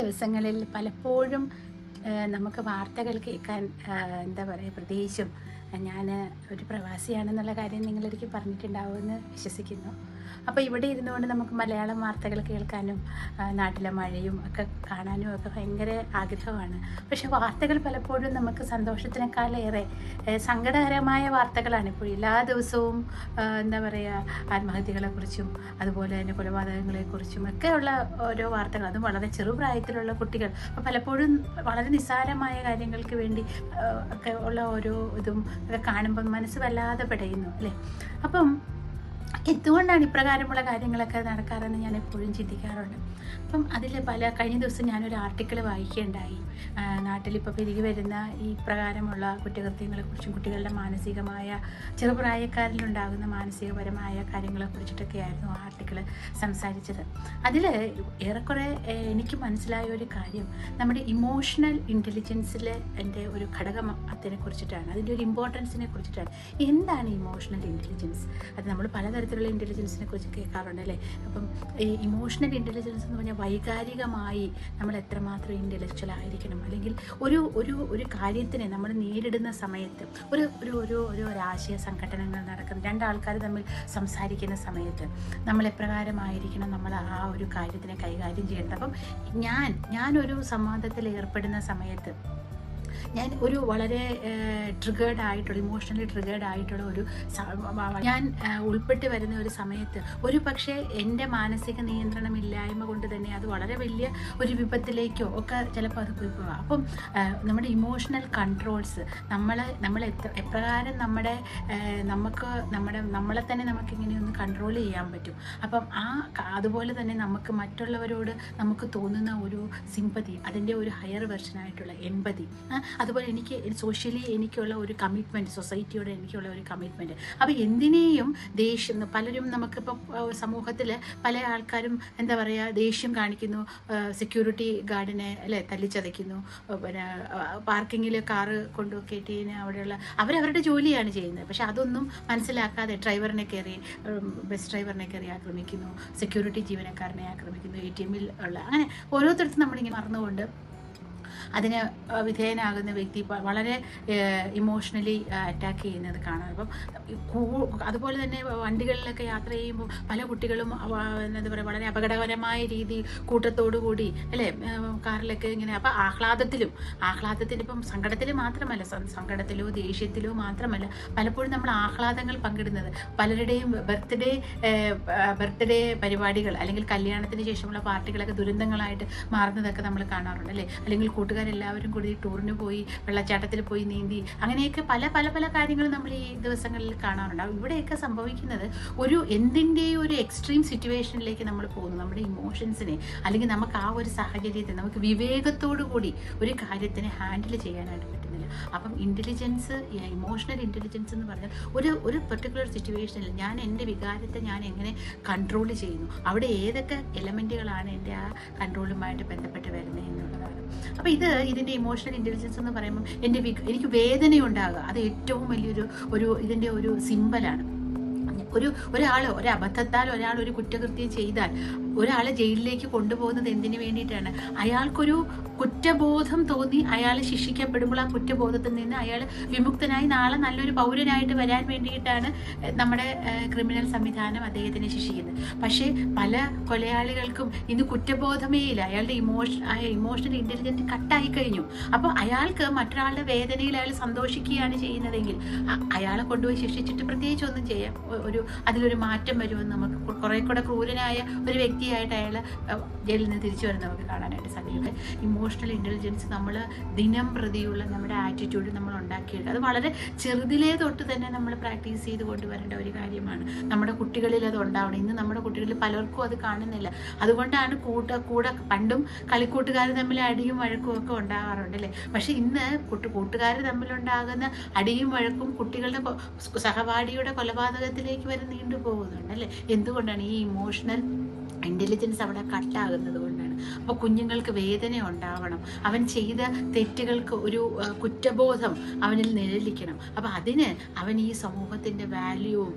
ദിവസങ്ങളിൽ പലപ്പോഴും നമുക്ക് വാർത്തകൾ കേൾക്കാൻ എന്താ പറയുക പ്രത്യേകിച്ചും ഞാൻ ഒരു പ്രവാസിയാണെന്നുള്ള കാര്യം നിങ്ങളൊരിക്കൽ പറഞ്ഞിട്ടുണ്ടാവുമെന്ന് വിശ്വസിക്കുന്നു. അപ്പോൾ ഇവിടെ ഇരുന്നുകൊണ്ട് നമുക്ക് മലയാളം വാർത്തകൾ കേൾക്കാനും നാട്ടിലെ മഴയും ഒക്കെ കാണാനും ഒക്കെ ഭയങ്കര ആഗ്രഹമാണ്. പക്ഷെ വാർത്തകൾ പലപ്പോഴും നമുക്ക് സന്തോഷത്തിനേക്കാളേറെ സങ്കടകരമായ വാർത്തകളാണ്. ഇപ്പോൾ എല്ലാ ദിവസവും എന്താ പറയുക ആത്മഹത്യകളെക്കുറിച്ചും അതുപോലെ തന്നെ കൊലപാതകങ്ങളെക്കുറിച്ചും ഒക്കെ ഉള്ള ഓരോ വാർത്തകൾ. അതും വളരെ ചെറുപ്രായത്തിലുള്ള കുട്ടികൾ. അപ്പോൾ പലപ്പോഴും വളരെ നിസ്സാരമായ കാര്യങ്ങൾക്ക് വേണ്ടി ഒക്കെ ഉള്ള ഓരോ ഇതും ഒക്കെ കാണുമ്പോൾ മനസ്സ് വല്ലാതെ പെടയുന്നു അല്ലേ? അപ്പം എന്തുകൊണ്ടാണ് ഇപ്രകാരമുള്ള കാര്യങ്ങളൊക്കെ നടക്കാറെന്ന് ഞാൻ എപ്പോഴും ചിന്തിക്കാറുണ്ട്. അപ്പം അതിൽ പല കഴിഞ്ഞ ദിവസം ഞാനൊരു ആർട്ടിക്കിൾ വായിക്കുകയുണ്ടായി. നാട്ടിലിപ്പോൾ പെരുകി വരുന്ന ഈ പ്രകാരമുള്ള കുറ്റകൃത്യങ്ങളെക്കുറിച്ചും കുട്ടികളുടെ മാനസികമായ ചെറുപ്രായക്കാരിലുണ്ടാകുന്ന മാനസികപരമായ കാര്യങ്ങളെക്കുറിച്ചിട്ടൊക്കെയായിരുന്നു ആ ആർട്ടിക്കിൾ സംസാരിച്ചത്. അതിൽ ഏറെക്കുറെ എനിക്ക് മനസ്സിലായ ഒരു കാര്യം നമ്മുടെ ഇമോഷണൽ ഇന്റലിജൻസിലെ എന്റെ ഒരു ഘടകം അതിനെ കുറിച്ചിട്ടാണ് അതിന്റെ ഒരു ഇമ്പോർട്ടൻസിനെ കുറിച്ചിട്ടാണ്. എന്താണ് ഇമോഷണൽ ഇന്റലിജൻസ്? അത് നമ്മൾ പലതരത്തിലുള്ള ഇന്റലിജൻസിനെ കുറിച്ച് കേൾക്കാറുണ്ട് അല്ലേ? അപ്പം ഈ ഇമോഷണൽ ഇന്റലിജൻസ് എന്ന് പറഞ്ഞാൽ വൈകാരികമായി നമ്മൾ എത്രമാത്രം ഇന്റലക്ച്വൽ ആയിരിക്കണം? അല്ലെങ്കിൽ ഒരു ഒരു ഒരു കാര്യത്തിനെ നമ്മൾ നേരിടുന്ന സമയത്ത് ഒരു ഒരു ഒരു ഒരു ഒരാശയ സംഘടനകൾ നടക്കുന്ന രണ്ടാൾക്കാർ തമ്മിൽ സംസാരിക്കുന്ന സമയത്ത് നമ്മൾ എപ്രകാരമായിരിക്കണം നമ്മൾ ആ ഒരു കാര്യത്തിനെ കൈകാര്യം ചെയ്യേണ്ടത്? അപ്പം ഞാൻ ഞാനൊരു സംവാദത്തിൽ ഏർപ്പെടുന്ന സമയത്ത് ഞാൻ ഒരു വളരെ ട്രിഗേർഡ് ആയിട്ടുള്ള ഇമോഷണലി ട്രിഗേർഡ് ആയിട്ടുള്ള ഒരു ഞാൻ ഉൾപ്പെട്ട് വരുന്ന ഒരു സമയത്ത് ഒരു പക്ഷേ എന്റെ മാനസിക നിയന്ത്രണമില്ലായ്മ കൊണ്ട് തന്നെ അത് വളരെ വലിയ ഒരു വിപത്തിലേക്കോ ഒക്കെ ചിലപ്പോൾ അത് പോയി പോകാം. അപ്പം നമ്മുടെ ഇമോഷണൽ കൺട്രോൾസ് നമ്മൾ നമ്മൾ എപ്രകാരം നമ്മുടെ നമുക്ക് നമ്മുടെ നമ്മളെ തന്നെ നമുക്ക് ഇങ്ങനെ ഒന്ന് കൺട്രോൾ ചെയ്യാൻ പറ്റും. അപ്പം ആ അതുപോലെ തന്നെ നമുക്ക് മറ്റുള്ളവരോട് നമുക്ക് തോന്നുന്ന ഒരു സിമ്പതി അതിന്റെ ഒരു ഹയർ വെർഷനായിട്ടുള്ള എൺപതി അതുപോലെ എനിക്ക് സോഷ്യലി എനിക്കുള്ള ഒരു കമ്മിറ്റ്മെന്റ് സൊസൈറ്റിയോട് എനിക്കുള്ള ഒരു കമ്മിറ്റ്മെന്റ് അപ്പോൾ എന്തിനേയും ദേഷ്യം പലരും നമുക്കിപ്പോൾ സമൂഹത്തിൽ പല ആൾക്കാരും എന്താ പറയുക ദേഷ്യം കാണിക്കുന്നു. സെക്യൂരിറ്റി ഗാർഡിനെ അല്ലേ തല്ലിച്ചതയ്ക്കുന്നു. പിന്നെ പാർക്കിങ്ങിൽ കാറ് കൊണ്ടു കയറ്റിയതിന് അവിടെയുള്ള അവരവരുടെ ജോലിയാണ് ചെയ്യുന്നത്. പക്ഷെ അതൊന്നും മനസ്സിലാക്കാതെ ഡ്രൈവറിനെ കയറി ബസ് ഡ്രൈവറിനെ കയറി ആക്രമിക്കുന്നു. സെക്യൂരിറ്റി ജീവനക്കാരനെ ആക്രമിക്കുന്നു എ ടി എമ്മിൽ ഉള്ള അങ്ങനെ ഓരോരുത്തർക്കും നമ്മളിങ്ങനെ മറന്നുകൊണ്ട് അതിന് വിധേയനാകുന്ന വ്യക്തി വളരെ ഇമോഷണലി അറ്റാക്ക് ചെയ്യുന്നത് കാണാം. അപ്പം അതുപോലെ തന്നെ വണ്ടികളിലൊക്കെ യാത്ര ചെയ്യുമ്പോൾ പല കുട്ടികളും എന്താ പറയുക വളരെ അപകടകരമായ രീതി കൂട്ടത്തോടു കൂടി അല്ലേ കാറിലൊക്കെ ഇങ്ങനെ അപ്പം ആഹ്ലാദത്തിലും ആഹ്ലാദത്തിന് ഇപ്പം സങ്കടത്തിൽ മാത്രമല്ല സങ്കടത്തിലോ ദേഷ്യത്തിലോ മാത്രമല്ല പലപ്പോഴും നമ്മൾ ആഹ്ലാദങ്ങൾ പങ്കിടുന്നത്. പലരുടെയും ബർത്ത്ഡേ ബർത്ത്ഡേ പരിപാടികൾ അല്ലെങ്കിൽ കല്യാണത്തിന് ശേഷമുള്ള പാർട്ടികളൊക്കെ ദുരന്തങ്ങളായിട്ട് മാറുന്നതൊക്കെ നമ്മൾ കാണാറുണ്ട് അല്ലേ? അല്ലെങ്കിൽ കൂട്ടുകാരെല്ലാവരും കൂടി ടൂറിന് പോയി വെള്ളച്ചാട്ടത്തിൽ പോയി നീന്തി അങ്ങനെയൊക്കെ പല പല പല കാര്യങ്ങൾ നമ്മൾ ഈ ദിവസങ്ങളിൽ കാണാറുണ്ട്. ഇവിടെയൊക്കെ സംഭവിക്കുന്നത് ഒരു എന്തിന്റെയും ഒരു എക്സ്ട്രീം സിറ്റുവേഷനിലേക്ക് നമ്മൾ പോകുന്നു. നമ്മുടെ ഇമോഷൻസിനെ അല്ലെങ്കിൽ നമുക്ക് ആ ഒരു സാഹചര്യത്തെ നമുക്ക് വിവേകത്തോടു കൂടി ഒരു കാര്യത്തിനെ ഹാൻഡിൽ ചെയ്യാനായിട്ട് പറ്റുന്നില്ല. അപ്പം ഇന്റലിജൻസ് ഇമോഷണൽ ഇന്റലിജൻസ് എന്ന് പറഞ്ഞാൽ ഒരു ഒരു പെർട്ടിക്കുലർ സിറ്റുവേഷനിൽ ഞാൻ എന്റെ വികാരത്തെ ഞാൻ എങ്ങനെ കൺട്രോൾ ചെയ്യുന്നു? അവിടെ ഏതൊക്കെ എലമെന്റുകളാണ് എന്റെ ആ കൺട്രോളുമായിട്ട് ബന്ധപ്പെട്ട് വരുന്നത് എന്നുള്ളതാണ്. അപ്പോൾ ഇത് ഇതിന്റെ ഇമോഷണൽ ഇന്റലിജൻസ് എന്ന് പറയുമ്പോൾ എന്റെ എനിക്ക് വേദനയുണ്ടാകുക അത് ഏറ്റവും വലിയൊരു ഒരു ഇതിന്റെ ഒരു സിമ്പലാണ് ഒരു ഒരാൾ ഒരു അബദ്ധത്താൽ ഒരാൾ ഒരു കുറ്റകൃത്യം ചെയ്താൽ ഒരാളെ ജയിലിലേക്ക് കൊണ്ടുപോകുന്നത് എന്തിനു വേണ്ടിയിട്ടാണ്? അയാൾക്കൊരു കുറ്റബോധം തോന്നി അയാൾ ശിക്ഷിക്കപ്പെടുമ്പോൾ ആ കുറ്റബോധത്തിൽ നിന്ന് അയാൾ വിമുക്തനായി നാളെ നല്ലൊരു പൗരനായിട്ട് വരാൻ വേണ്ടിയിട്ടാണ് നമ്മുടെ ക്രിമിനൽ സംവിധാനം അദ്ദേഹത്തിനെ ശിക്ഷിക്കുന്നത്. പക്ഷേ പല കൊലയാളികൾക്കും ഇന്ന് കുറ്റബോധമേ ഇല്ല. അയാളുടെ ഇമോഷൻ ഇമോഷണൽ ഇന്റലിജന്റ് കട്ടായി കഴിഞ്ഞു. അപ്പോൾ അയാൾക്ക് മറ്റൊരാളുടെ വേദനയിൽ അയാൾ സന്തോഷിക്കുകയാണ് ചെയ്യുന്നതെങ്കിൽ അയാളെ കൊണ്ടുപോയി ശിക്ഷിച്ചിട്ട് പ്രത്യേകിച്ച് ഒന്നും ചെയ്യാം. ഒരു അതിലൊരു മാറ്റം വരുമെന്ന് നമുക്ക് കുറേ കൂടെ ക്രൂരനായ ഒരു വ്യക്തിയായിട്ട് അയാൾ ജയിലിൽ നിന്ന് തിരിച്ചു വരുന്നത് നമുക്ക് കാണാനായിട്ട് സാധിക്കും. ഇമോഷണൽ ഇന്റലിജൻസ് നമ്മൾ ദിനം പ്രതിയുള്ള നമ്മുടെ ആറ്റിറ്റ്യൂഡ് നമ്മൾ ഉണ്ടാക്കിയെടുക്കുക അത് വളരെ ചെറുതിലേ തൊട്ട് തന്നെ നമ്മൾ പ്രാക്ടീസ് ചെയ്ത് കൊണ്ടുവരേണ്ട ഒരു കാര്യമാണ്. നമ്മുടെ കുട്ടികളിൽ അത് ഉണ്ടാവണം. ഇന്ന് നമ്മുടെ കുട്ടികളിൽ പലർക്കും അത് കാണുന്നില്ല. അതുകൊണ്ടാണ് കൂട്ട കൂടെ പണ്ടും കളിക്കൂട്ടുകാർ തമ്മിൽ അടിയും വഴക്കും ഒക്കെ ഉണ്ടാകാറുണ്ട് അല്ലേ? പക്ഷെ ഇന്ന് കുട്ടി കൂട്ടുകാർ തമ്മിലുണ്ടാകുന്ന അടിയും വഴക്കും കുട്ടികളുടെ സഹപാഠിയുടെ കൊലപാതകത്തിലേക്ക് വരെ നീണ്ടു പോകുന്നുണ്ട് അല്ലേ? എന്തുകൊണ്ടാണ് ഈ ഇമോഷണൽ ഇന്റലിജൻസ് അവിടെ കട്ടാകുന്നത് കൊണ്ടാണ് അപ്പോൾ കുഞ്ഞുങ്ങൾക്ക് വേദന ഉണ്ടാവണം. അവൻ ചെയ്ത തെറ്റുകൾക്ക് ഒരു കുറ്റബോധം അവനിൽ നിഴലിക്കണം. അപ്പോൾ അതിന് അവൻ ഈ സമൂഹത്തിന്റെ വാല്യൂവും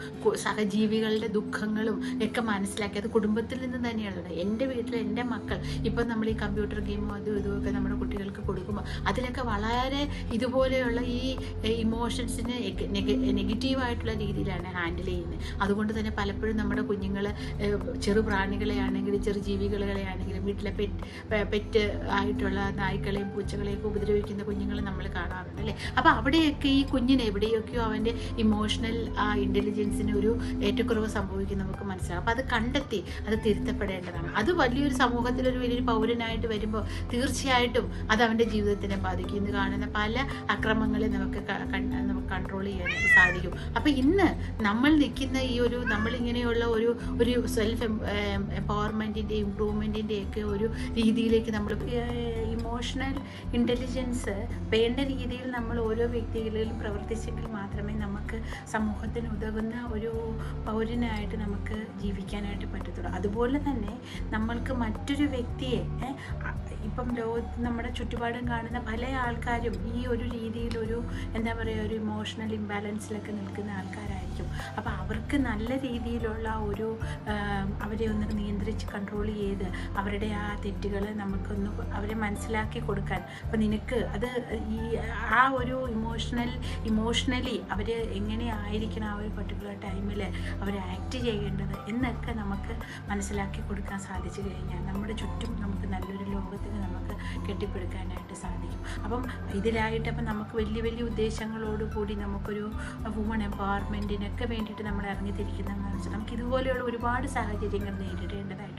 സഹജീവികളുടെ ദുഃഖങ്ങളും ഒക്കെ മനസ്സിലാക്കി. അത് കുടുംബത്തിൽ നിന്ന് തന്നെയുള്ളത് എന്റെ വീട്ടിൽ എന്റെ മക്കൾ ഇപ്പം നമ്മൾ ഈ കമ്പ്യൂട്ടർ ഗെയിമോ അതും ഇതും ഒക്കെ നമ്മുടെ കുട്ടികൾക്ക് കൊടുക്കുമ്പോൾ അതിലൊക്കെ വളരെ ഇതുപോലെയുള്ള ഈ ഇമോഷൻസിന് നെഗറ്റീവായിട്ടുള്ള രീതിയിലാണ് ഹാൻഡിൽ ചെയ്യുന്നത്. അതുകൊണ്ട് തന്നെ പലപ്പോഴും നമ്മുടെ കുഞ്ഞുങ്ങൾ ചെറു പ്രാണികളെ ആണെങ്കിലും ചെറു ജീവികളെ ആണെങ്കിലും വീട്ടിലെ പെറ്റ് പെറ്റ് ആയിട്ടുള്ള നായ്ക്കളെയും പൂച്ചകളെയും ഉപദ്രവിക്കുന്ന കുഞ്ഞുങ്ങൾ നമ്മൾ കാണാറുണ്ട് അല്ലേ? അപ്പോൾ അവിടെയൊക്കെ ഈ കുഞ്ഞിന് എവിടെയൊക്കെയോ അവന്റെ ഇമോഷണൽ ആ ഇന്റലിജൻസിന് ഒരു ഏറ്റക്കുറവ് സംഭവിക്കും നമുക്ക് മനസ്സിലാവും. അപ്പോൾ അത് കണ്ടെത്തി അത് തിരുത്തപ്പെടേണ്ടതാണ്. അത് വലിയൊരു സമൂഹത്തിലൊരു വലിയൊരു പൗരനായിട്ട് വരുമ്പോൾ തീർച്ചയായിട്ടും അത് അവന്റെ ജീവിതത്തിനെ ബാധിക്കും. ഇന്ന് കാണുന്ന പല അക്രമങ്ങളെ നമുക്ക് നമുക്ക് കൺട്രോൾ ചെയ്യാൻ സാധിക്കും. അപ്പോൾ ഇന്ന് നമ്മൾ നിൽക്കുന്ന ഈ ഒരു നമ്മളിങ്ങനെയുള്ള ഒരു ഒരു സെൽഫ് എംപവർമെന്റിന്റെ ഇമ്പ്രൂവ്മെന്റിന്റെ ഒക്കെ ഒരു രീതിയിലേക്ക് നമ്മൾ ഇമോഷണൽ ഇന്റലിജൻസ് വേണ്ട രീതിയിൽ നമ്മൾ ഓരോ വ്യക്തികളിലും പ്രവർത്തിച്ചെങ്കിൽ മാത്രമേ നമുക്ക് സമൂഹത്തിന് ഉതകുന്ന ഒരു പൗരനായിട്ട് നമുക്ക് ജീവിക്കാനായിട്ട് പറ്റത്തുള്ളൂ. അതുപോലെ തന്നെ നമ്മൾക്ക് മറ്റൊരു വ്യക്തിയെ ഇപ്പം ലോകത്ത് നമ്മുടെ ചുറ്റുപാടും കാണുന്ന പല ആൾക്കാരും ഈ ഒരു രീതിയിലൊരു എന്താ പറയുക ഒരു ഇമോഷണൽ ഇംബാലൻസിലൊക്കെ നിൽക്കുന്ന ആൾക്കാരായിരിക്കും. അപ്പോൾ അവർക്ക് നല്ല രീതിയിലുള്ള ഒരു അവരെ ഒന്ന് നിയന്ത്രിച്ച് കൺട്രോൾ ചെയ്ത് അവരുടെ ആ തെറ്റുകൾ നമുക്കൊന്ന് അവരെ മനസ്സിലാക്കി കൊടുക്കാൻ. അപ്പോൾ നിനക്ക് അത് ഈ ആ ഒരു ഇമോഷണൽ ഇമോഷണലി അവർ എങ്ങനെയായിരിക്കണം ആ ഒരു പർട്ടിക്കുലർ ടൈമിൽ അവർ ആക്ട് ചെയ്യേണ്ടത് എന്നൊക്കെ നമുക്ക് മനസ്സിലാക്കി കൊടുക്കാൻ സാധിച്ചു കഴിഞ്ഞാൽ നമ്മുടെ ചുറ്റും നമുക്ക് നല്ലൊരു ലോകത്തിന് നമുക്ക് കെട്ടിപ്പടുക്കാനായിട്ട് സാധിക്കും. അപ്പം ഇതിലായിട്ട് അപ്പം നമുക്ക് വലിയ വലിയ ഉദ്ദേശങ്ങളോട് കൂടി നമുക്കൊരു വുമൺ എംപവർമെന്റിനൊക്കെ വേണ്ടിയിട്ട് നമ്മൾ ഇറങ്ങിത്തിരിക്കുന്ന നമുക്ക് ഇതുപോലെയുള്ള ഒരുപാട് സാഹചര്യങ്ങൾ നേരിടേണ്ടതായിട്ട്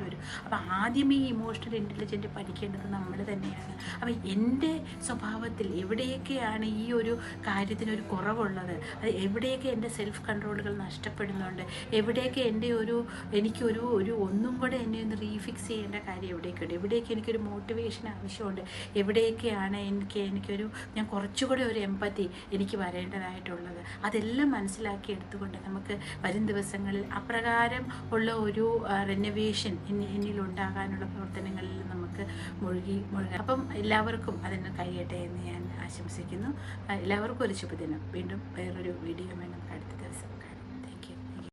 അപ്പോൾ ആദ്യം ഈ ഇമോഷണൽ ഇന്റലിജന്റ് പഠിക്കേണ്ടത് നമ്മൾ തന്നെയാണ്. അപ്പോൾ എന്റെ സ്വഭാവത്തിൽ എവിടെയൊക്കെയാണ് ഈ ഒരു കാര്യത്തിനൊരു കുറവുള്ളത്? അത് എവിടെയൊക്കെ എന്റെ സെൽഫ് കൺട്രോളുകൾ നഷ്ടപ്പെടുന്നുണ്ട്? എവിടെയൊക്കെ എന്റെ ഒരു എനിക്കൊരു ഒരു ഒന്നും കൂടെ എന്നെ ഒന്ന് റീഫിക്സ് ചെയ്യേണ്ട കാര്യം എവിടെയൊക്കെയുണ്ട്? എവിടെയൊക്കെ എനിക്കൊരു മോട്ടിവേഷൻ ആവശ്യമുണ്ട്? എവിടെയൊക്കെയാണ് എനിക്ക് എനിക്കൊരു ഞാൻ കുറച്ചുകൂടെ ഒരു എമ്പത്തി എനിക്ക് വരേണ്ടതായിട്ടുള്ളത്? അതെല്ലാം മനസ്സിലാക്കി എടുത്തുകൊണ്ട് നമുക്ക് വരും ദിവസങ്ങളിൽ അപ്രകാരം ഉള്ള ഒരു റെനോവേഷൻ എന്നിൽ ഉണ്ടാകാനുള്ള പ്രവർത്തനങ്ങളിൽ നമുക്ക് മുഴുകി മുഴുകാം. അപ്പം എല്ലാവർക്കും അതിന് കഴിയട്ടെ എന്ന് ഞാൻ ആശംസിക്കുന്നു. എല്ലാവർക്കും ഒരു ശുഭദിനം. വീണ്ടും വേറൊരു വീഡിയോ വേണം